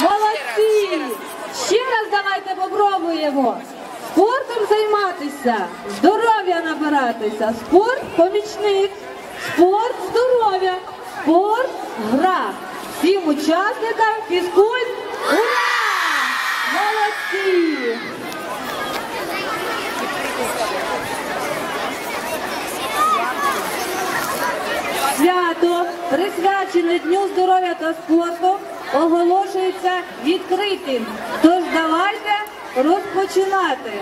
Молодці! Ще раз давайте попробуємо. Спортом займатися, здоров'я набиратися. Спорт помічник, спорт здоров'я, спорт гра. Всім учасникам фізкульт. Ура! Молодці! Свято, присвячене Дню здоров'я та спорту, оголошується відкритим. Тож давайте розпочинати.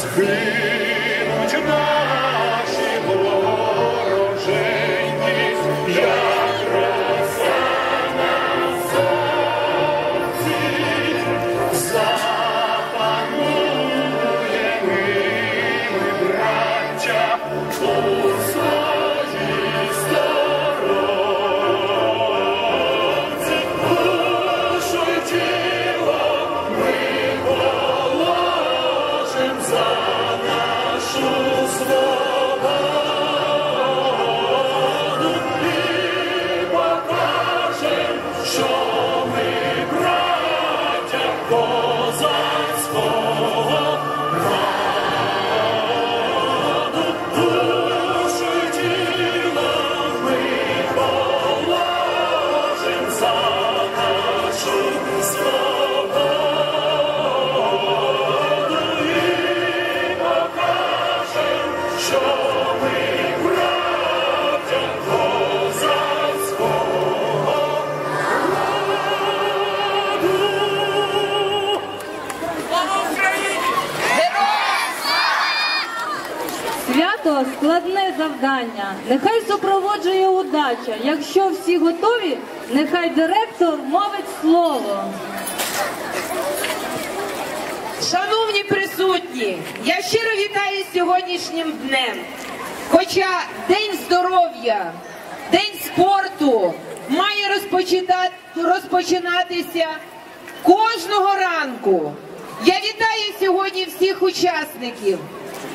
Sweet Свято складне завдання. Нехай супроводжує удача. Якщо всі готові, нехай директор мовить слово. Шановні присутні, я щиро вітаю сьогоднішнім днем. Хоча День здоров'я, День спорту має розпочинатися кожного ранку. Я вітаю сьогодні всіх учасників,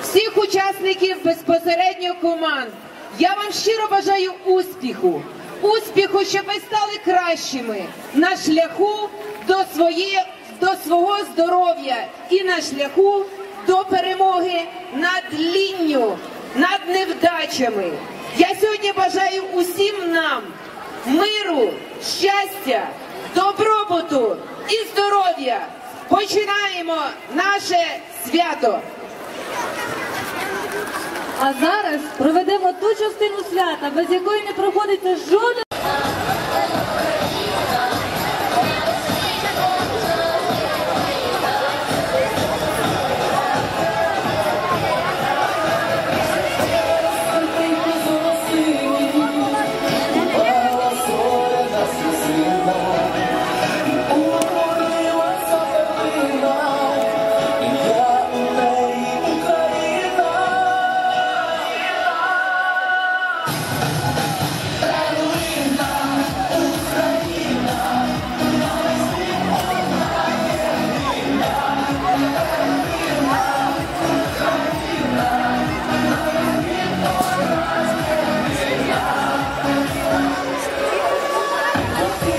всіх учасників безпосередньо команд. Я вам щиро бажаю успіху, успіху, щоб ви стали кращими на шляху до своєї до свого здоров'я і на шляху до перемоги над лінню, над невдачами. Я сьогодні бажаю усім нам миру, щастя, добробуту і здоров'я. Починаємо наше свято. А зараз проведемо ту частину свята, без якої не проходиться жоден. Okay.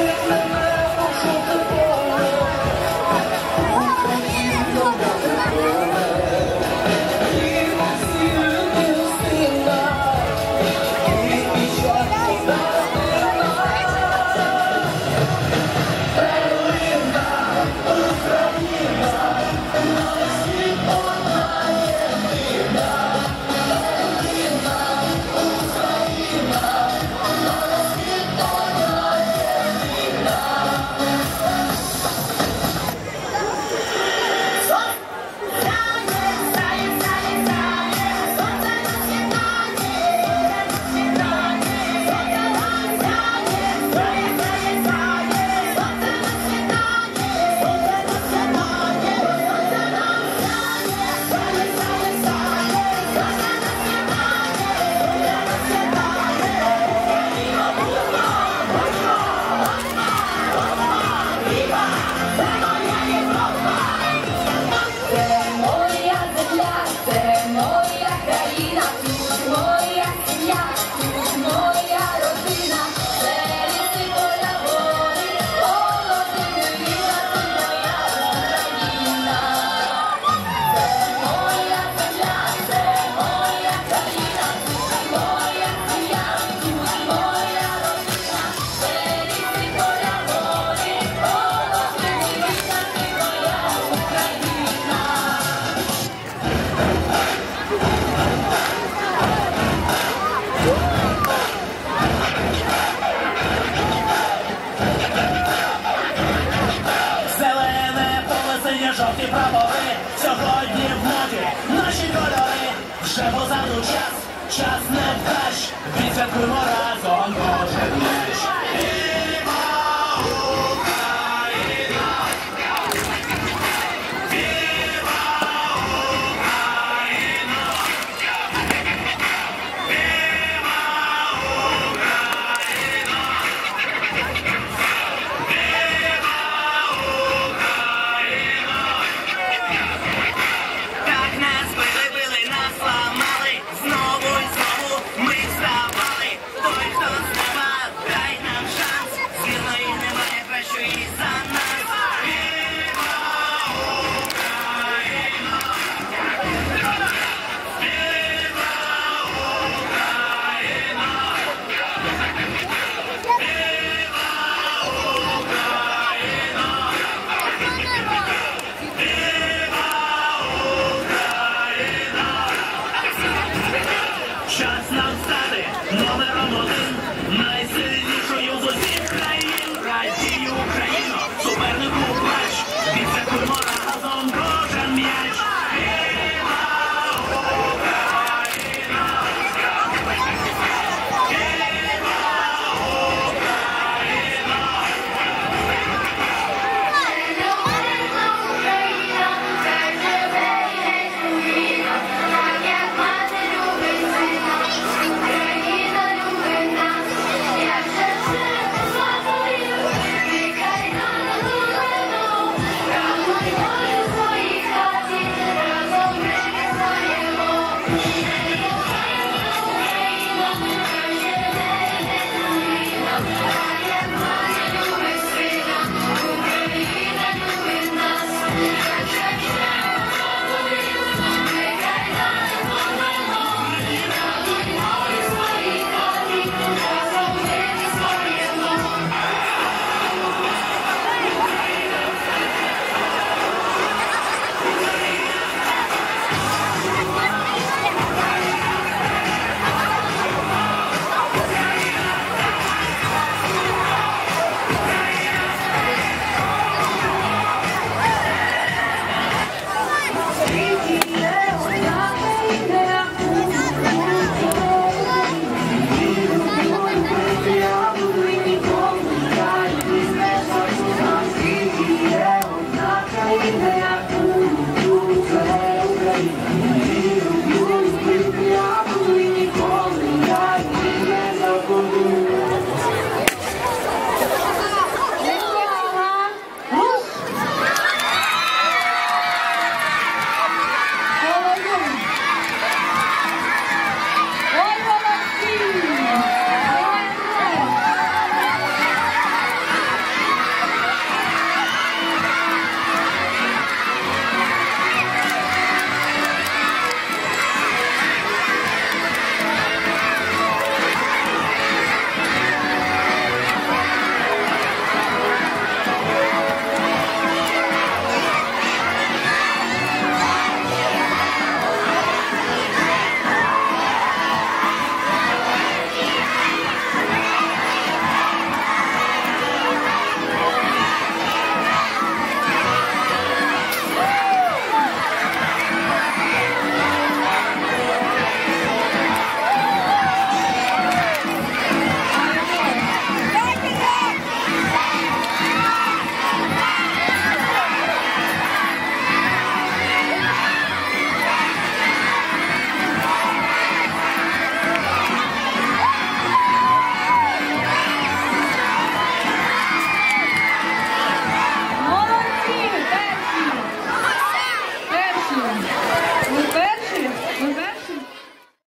for the motor, so